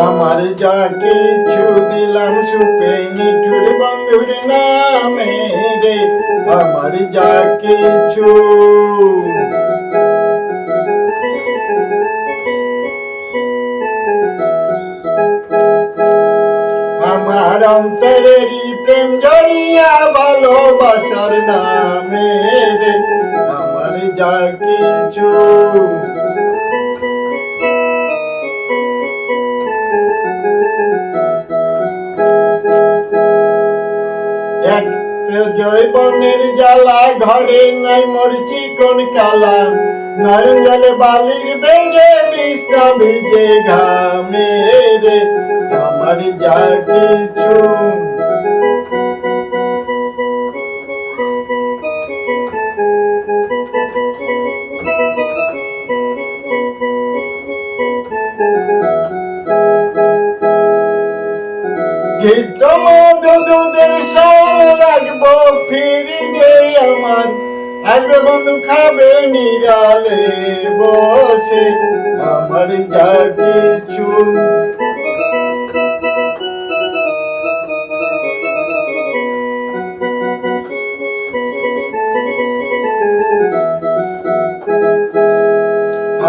আমার যা কিছু দিলাম সুপে নিঠুর বন্ধুর নামে রে। আমার যা কিছু। আমার অন্তরেরই প্রেম জড়িয়া ভালোবাসার নামে রে। আমার যা কিছু। এক জৈবনের জ্বালা, ঘরে নাই মরছি কোন কালা। নয়ন জলে বালির বেজে বিষ্ণা ভিজে ঘামে রে। আমার যা কিছু। দুধের সঙ্গ আমার আসবে বন্ধু খাবে নিরালে বসে আমার যা কিছু।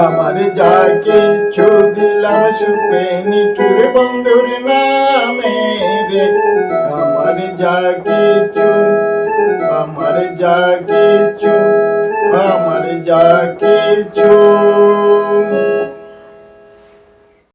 আমার যা কিছু দিলাম সুপে নিঠুর বন্ধুর নামে রে। যা কিছু আমার যা কিছু আমার যা কিছু।